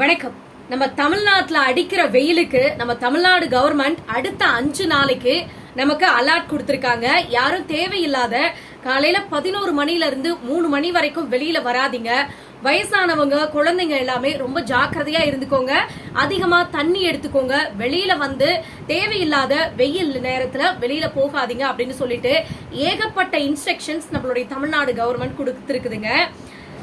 வணக்கம். நம்ம தமிழ்நாட்டில் அடிக்கிற வெயிலுக்கு நம்ம தமிழ்நாடு கவர்மெண்ட் அடுத்த அஞ்சு நாளைக்கு நமக்கு அலர்ட் கொடுத்துருக்காங்க. யாரும் தேவையில்லாத காலையில பதினோரு மணில இருந்து மூணு மணி வரைக்கும் வெளியில வராதீங்க. வயசானவங்க குழந்தைங்க எல்லாமே ரொம்ப ஜாக்கிரதையா இருந்துக்கோங்க. அதிகமா தண்ணி எடுத்துக்கோங்க. வெளியில வந்து தேவையில்லாத வெயில் நேரத்துல வெளியில போகாதீங்க அப்படின்னு சொல்லிட்டு ஏகப்பட்ட இன்ஸ்ட்ரக்ஷன்ஸ் நம்மளுடைய தமிழ்நாடு கவர்மெண்ட் கொடுத்துருக்குதுங்க.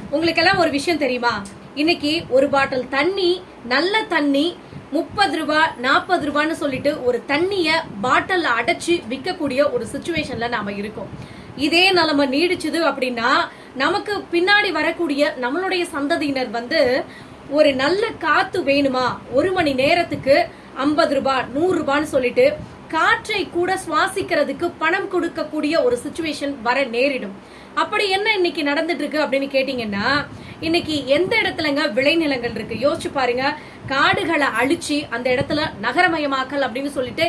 உங்களுக்கெல்லாம் ஒரு விஷயம் தெரியுமா? இன்னைக்கு ஒரு பாட்டில் தண்ணி நல்ல தண்ணி முப்பது ரூபா நாற்பது ரூபான்னு சொல்லிட்டு ஒரு தண்ணிய பாட்டில் அடைச்சு விற்கக்கூடிய ஒரு சுச்சுவேஷன்ல நாம இருக்கோம். இதே நிலைமை நீடிச்சுது அப்படின்னா நமக்கு பின்னாடி வரக்கூடிய நம்மளுடைய சந்ததியினர் வந்து ஒரு நல்ல காத்து வேணுமா? ஒரு மணி நேரத்துக்கு ஐம்பது ரூபாய் நூறு ரூபான்னு சொல்லிட்டு காற்றை கூட சுவாசிக்கிறதுக்கு பணம் கொடுக்கக்கூடிய ஒரு சுச்சுவேஷன் வர நேரிடும். அப்படி என்ன இன்னைக்கு நடந்துட்டு இருக்கு அப்படின்னு கேட்டீங்கன்னா இன்னைக்கு எந்த இடத்துலங்க விளைநிலங்கள் இருக்கு? யோசிச்சு பாருங்க. காடுகளை அழிச்சு அந்த இடத்துல நகரமயமாக்கல் அப்படின்னு சொல்லிட்டு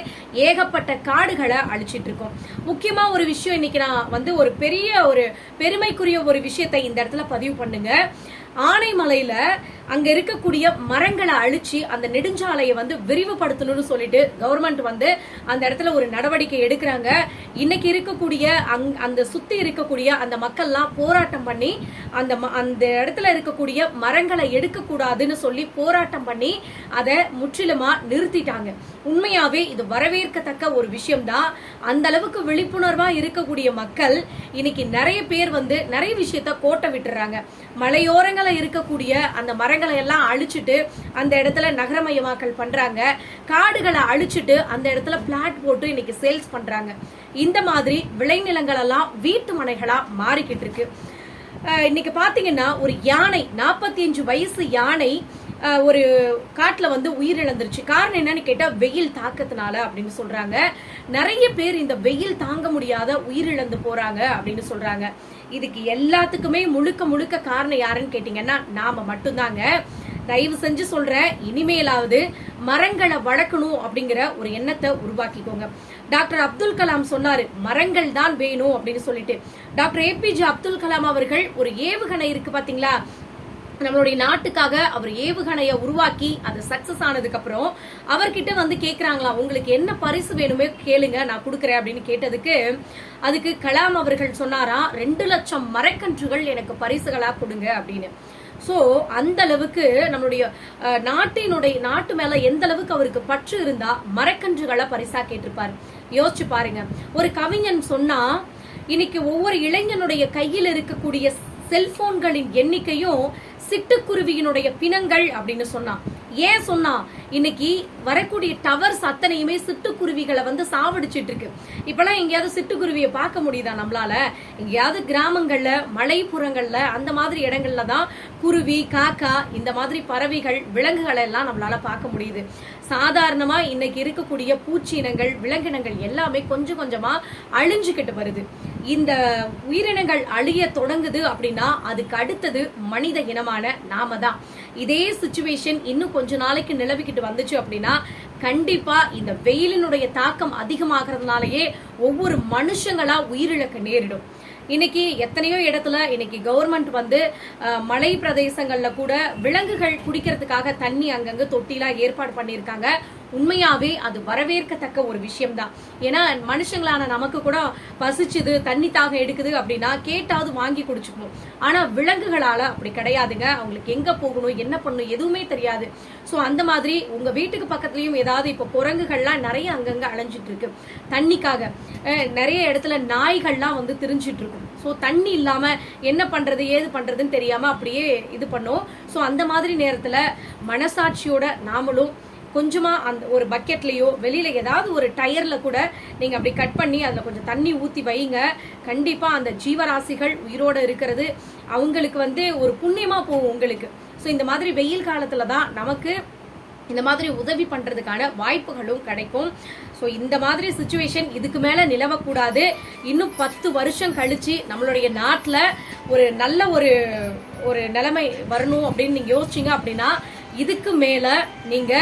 ஏகப்பட்ட காடுகளை அழிச்சிட்டு இருக்கோம். முக்கியமா ஒரு விஷயம் இன்னைக்கு நான் வந்து ஒரு பெரிய ஒரு பெருமைக்குரிய ஒரு விஷயத்தை இந்த இடத்துல பதிவு பண்ணுங்க. ஆனைமலையில அங்க இருக்கக்கூடிய மரங்களை அழிச்சு அந்த நெடுஞ்சாலையை வந்து விரிவுபடுத்தணும்னு சொல்லிட்டு கவர்மெண்ட் வந்து அந்த இடத்துல ஒரு நடவடிக்கை எடுக்கிறாங்க. இன்னைக்கு இருக்கக்கூடிய அங்- அந்த சுத்தி இருக்கக்கூடிய அந்த மக்கள்லாம் போராட்டம் பண்ணி அந்த ம- அந்த இடத்துல இருக்கக்கூடிய மரங்களை எடுக்கக்கூடாதுன்னு சொல்லி போராட்டம் பண்ணி அதை முற்றிலுமா நிறுத்திட்டாங்க. உண்மையாவே இது வரவேற்கத்தக்க ஒரு விஷயம்தான். அந்த அளவுக்கு விழிப்புணர்வா இருக்கக்கூடிய மக்கள் இன்னைக்கு நிறைய பேர் வந்து நிறைய விஷயத்த கோட்டை விட்டுறாங்க. மலையோரங்களை இருக்கக்கூடிய அந்த மரங்களை எல்லாம் அழிச்சிட்டு அந்த இடத்துல நகரமயமாக்கல் பண்றாங்க. காடுகளை அழிச்சிட்டு அந்த இடத்துல பிளாட் போட்டு இன்னைக்கு சேல்ஸ் பண்றாங்க. இந்த மாதிரி விளைநிலங்கள் எல்லாம் வீட்டு மனைகளா மாறிக்கிட்டு இருக்கு. இன்னைக்கு பாத்தீங்கன்னா ஒரு யானை 45 அஞ்சு வயசு யானை ஒரு காட்டில் வந்து உயிரிழந்துருச்சு. காரணம் என்னன்னு கேட்டால் வெயில் தாக்கத்தினால அப்படின்னு சொல்கிறாங்க நிறைய பேர் இந்த வெயில் தாங்க முடியாத உயிரிழந்து போகிறாங்க அப்படின்னு சொல்கிறாங்க இதுக்கு எல்லாத்துக்குமே முழுக்க முழுக்க காரணம் யாருன்னு கேட்டிங்கன்னா நாம் மட்டும்தாங்க. தயவு செஞ்சு சொல்றேன் இனிமேலாவது மரங்களை வளர்க்கணும் அப்படிங்கிற ஒரு எண்ணத்தை உருவாக்கிக்கோங்க. டாக்டர் அப்துல் கலாம் சொன்னாரு மரங்கள் தான் வேணும் அப்படின்னு சொல்லிட்டு. டாக்டர் ஏபிஜே அப்துல் கலாம் அவர்கள் ஒரு ஏவுகணை இருக்கு பாத்தீங்களா? நம்மளுடைய நாட்டுக்காக அவர் ஏவுகணைய உருவாக்கி அது சக்சஸ் ஆனதுக்கு அப்புறம் அவர்கிட்ட வந்து கேக்குறாங்களா உங்களுக்கு என்ன பரிசு வேணுமே கேளுங்க நான் கொடுக்கறேன் அப்படின்னு கேட்டதுக்கு அதுக்கு கலாம் அவர்கள் சொன்னாரா ரெண்டு லட்சம் மரக்கன்றுகள் எனக்கு பரிசுகளா கொடுங்க அப்படின்னு. சோ அந்த அளவுக்கு நம்மளுடைய நாட்டினுடைய நாட்டு மேல எந்த அளவுக்கு அவருக்கு பற்று இருந்தா மரக்கன்றுகளை பரிசா கேட்டிருப்பாரு. யோசிச்சு பாருங்க. ஒரு கவிஞன் சொன்னா இன்னைக்கு ஒவ்வொரு இளைஞனுடைய கையில் இருக்கக்கூடிய செல்போன்களின் எண்ணிக்கையும் சிட்டுக்குருவியினுடைய பிணங்கள் அப்படின்னு சொன்னான் ஏன் சொன்னா? இன்னைக்கு வரக்கூடிய டவர்ஸ் அத்தனையுமே சிட்டுக்குருவிகளை வந்து சாவடிச்சிட்டு இருக்கு இப்பெல்லாம் எங்கேயாவது சிட்டுக்குருவியை பார்க்க முடியுதா நம்மளால? எங்கேயாவது கிராமங்கள்ல மலைப்புறங்கள்ல அந்த மாதிரி இடங்கள்ல தான் குருவி காக்கா இந்த மாதிரி பறவைகள் விலங்குகளை எல்லாம் நம்மளால பார்க்க முடியுது. சாதாரணமா இன்னைக்கு இருக்கக்கூடிய பூச்சி இனங்கள் விலங்கினங்கள் எல்லாமே கொஞ்சம் கொஞ்சமா அழிஞ்சுக்கிட்டு வருது. இந்த உயிரினங்கள் அழிய தொடங்குது அப்படின்னா அதுக்கு அடுத்தது மனித இனமான நாம தான். இதே சுச்சுவேஷன் இன்னும் கொஞ்ச நாளைக்கு நிலவிக்கிட்டு வந்துச்சு அப்படின்னா கண்டிப்பா இந்த வெயிலினுடைய தாக்கம் அதிகமாகிறதுனாலயே ஒவ்வொரு மனுஷங்களா உயிரிழக்க நேரிடும். இன்னைக்கு எத்தனையோ இடத்துல இன்னைக்கு கவர்மெண்ட் வந்து மலை பிரதேசங்கள்ல கூட விலங்குகள் குடிக்கிறதுக்காக தண்ணி அங்கங்க தொட்டிலாம் ஏற்பாடு பண்ணியிருக்காங்க. உண்மையாவே அது வரவேற்கத்தக்க ஒரு விஷயம்தான். ஏன்னா மனுஷங்களான நமக்கு கூட பசிச்சுது தண்ணி தாகம் எடுக்குது அப்படின்னா கேட்டாவது வாங்கி குடிச்சுக்கணும் ஆனா விலங்குகளால அப்படி கிடையாதுங்க. அவங்களுக்கு எங்க போகணும் என்ன பண்ணணும் எதுவுமே தெரியாது. ஸோ அந்த மாதிரி உங்க வீட்டுக்கு பக்கத்துலயும் ஏதாவது இப்ப குரங்குகள்லாம் நிறைய அங்கங்க அலைஞ்சிட்டு இருக்கு தண்ணிக்காக நிறைய இடத்துல நாய்கள்லாம் வந்து திரிஞ்சிட்டு இருக்கும் ஸோ தண்ணி இல்லாம என்ன பண்றது ஏது பண்றதுன்னு தெரியாம அப்படியே இது பண்ணும். ஸோ அந்த மாதிரி நேரத்துல மனசாட்சியோட நாமளும் கொஞ்சமாக அந்த ஒரு பக்கெட்லேயோ வெளியில் ஏதாவது ஒரு டயரில் கூட நீங்கள் அப்படி கட் பண்ணி அதில் கொஞ்சம் தண்ணி ஊற்றி வைங்க. கண்டிப்பாக அந்த ஜீவராசிகள் உயிரோடு இருக்கிறது. அவங்களுக்கு வந்து ஒரு புண்ணியமாக போகும் உங்களுக்கு. ஸோ இந்த மாதிரி வெயில் காலத்தில் தான் நமக்கு இந்த மாதிரி உதவி பண்ணுறதுக்கான வாய்ப்புகளும் கிடைக்கும். ஸோ இந்த மாதிரி சுச்சுவேஷன் இதுக்கு மேலே நிலவக்கூடாது. இன்னும் பத்து வருஷம் கழிச்சு நம்மளுடைய நாட்டில் ஒரு நல்ல ஒரு ஒரு நிலைமை வரணும் அப்படின்னு நீங்கள் யோசிச்சீங்க அப்படின்னா இதுக்கு மேல நீங்க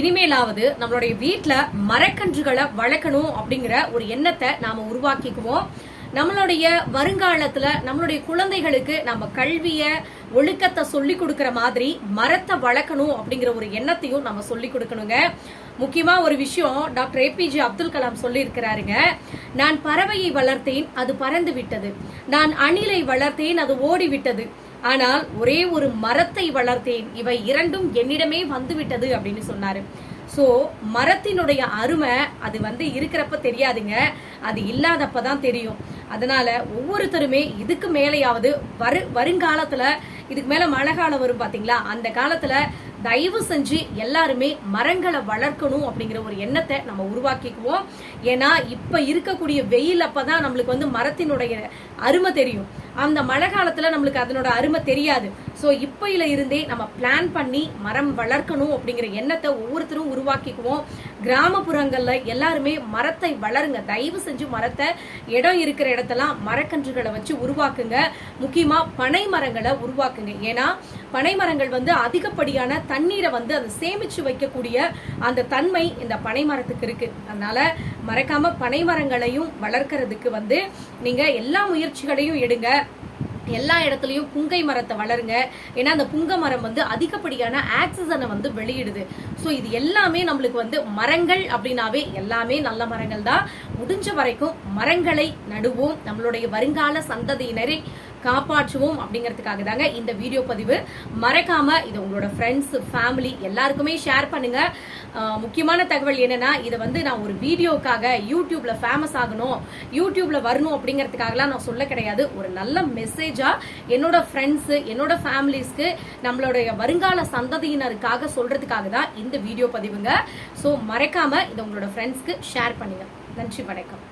இனிமேலாவது நம்மளுடைய வீட்டுல மரக்கன்றுகளை வளர்க்கணும் அப்படிங்கிற ஒரு எண்ணத்தை நாம உருவாக்கிக்குவோம். நம்மளுடைய வருங்காலத்துல நம்மளுடைய குழந்தைகளுக்கு நம்ம கல்விய ஒழுக்கத்தை சொல்லி கொடுக்கற மாதிரி மரத்தை வளர்க்கணும் அப்படிங்கிற ஒரு எண்ணத்தையும் நம்ம சொல்லி கொடுக்கணுங்க. முக்கியமா ஒரு விஷயம் டாக்டர் ஏபிஜே அப்துல் கலாம் சொல்லி இருக்கிறாருங்க நான் பறவையை வளர்த்தேன் அது பறந்து விட்டது. நான் அணிலை வளர்த்தேன் அது ஓடி விட்டது. ஆனால் ஒரே ஒரு மரத்தை வளர்த்தேன் இவை இரண்டும் என்னிடமே வந்து விட்டது அப்படின்னு சொன்னாரு. ஸோ மரத்தினுடைய அருமை அது வந்து இருக்கிறப்ப தெரியாதுங்க. அது இல்லாதப்ப தான் தெரியும். அதனால ஒவ்வொருத்தருமே இதுக்கு மேலேயாவது வரு வருங்காலத்துல இதுக்கு மேல மழை காலம் வரும் பாத்தீங்களா? அந்த காலத்துல தயவு செஞ்சு எல்லாருமே மரங்களை வளர்க்கணும் அப்படிங்கிற ஒரு எண்ணத்தை நம்ம உருவாக்கிக்குவோம். ஏன்னா இப்போ இருக்கக்கூடிய வெயில் அப்போ தான் நம்மளுக்கு வந்து மரத்தினுடைய அருமை தெரியும். அந்த மழை காலத்தில் நம்மளுக்கு அதனோட அருமை தெரியாது. ஸோ இப்பையில இருந்தே நம்ம பிளான் பண்ணி மரம் வளர்க்கணும் அப்படிங்கிற எண்ணத்தை ஒவ்வொருத்தரும் உருவாக்கிக்குவோம். கிராமப்புறங்களில் எல்லாருமே மரத்தை வளருங்க. தயவு செஞ்சு மரத்தை இடம் இருக்கிற இடத்தெல்லாம் மரக்கன்றுகளை வச்சு உருவாக்குங்க. முக்கியமாக பனை மரங்களை உருவாக்குங்க. ஏன்னா பனை மரங்கள் வந்து அதிகப்படியான தண்ணீரை வந்து அதை சேமிச்சு வைக்கக்கூடிய அந்த தன்மை இந்த பனை மரத்துக்கு இருக்கு. அதனால மறக்காம பனை மரங்களையும் வளர்க்கறதுக்கு வந்து நீங்க எல்லா முயற்சிகளையும் எடுங்க. எல்லா இடத்துலையும் புங்கை மரத்தை வளருங்க. ஏன்னா அந்த புங்க மரம் வந்து அதிகப்படியான ஆக்சிஜனை வந்து வெளியிடுது. ஸோ இது எல்லாமே நம்மளுக்கு வந்து மரங்கள் அப்படின்னாவே எல்லாமே நல்ல மரங்கள் தான் முடிஞ்ச வரைக்கும் மரங்களை நடுவோம். நம்மளுடைய வருங்கால சந்ததியினரை காப்பாற்றுவோம் அப்படிங்கிறதுக்காக தாங்க இந்த வீடியோ பதிவு. மறக்காம இதை உங்களோட ஃப்ரெண்ட்ஸ் ஃபேமிலி எல்லாருக்குமே ஷேர் பண்ணுங்க. முக்கியமான தகவல் என்னன்னா இதை வந்து நான் ஒரு வீடியோக்காக யூடியூப்ல ஃபேமஸ் ஆகணும் யூடியூப்ல வரணும் அப்படிங்கிறதுக்காகலாம் நான் சொல்ல கிடையாது. ஒரு நல்ல மெசேஜா என்னோட ஃப்ரெண்ட்ஸ் என்னோட ஃபேமிலிஸ்க்கு நம்மளுடைய வருங்கால சந்ததியினருக்காக சொல்றதுக்காக தான் இந்த வீடியோ பதிவுங்க. ஸோ மறக்காம இதை உங்களோட ஃப்ரெண்ட்ஸ்க்கு ஷேர் பண்ணுங்க. நன்றி வணக்கம்.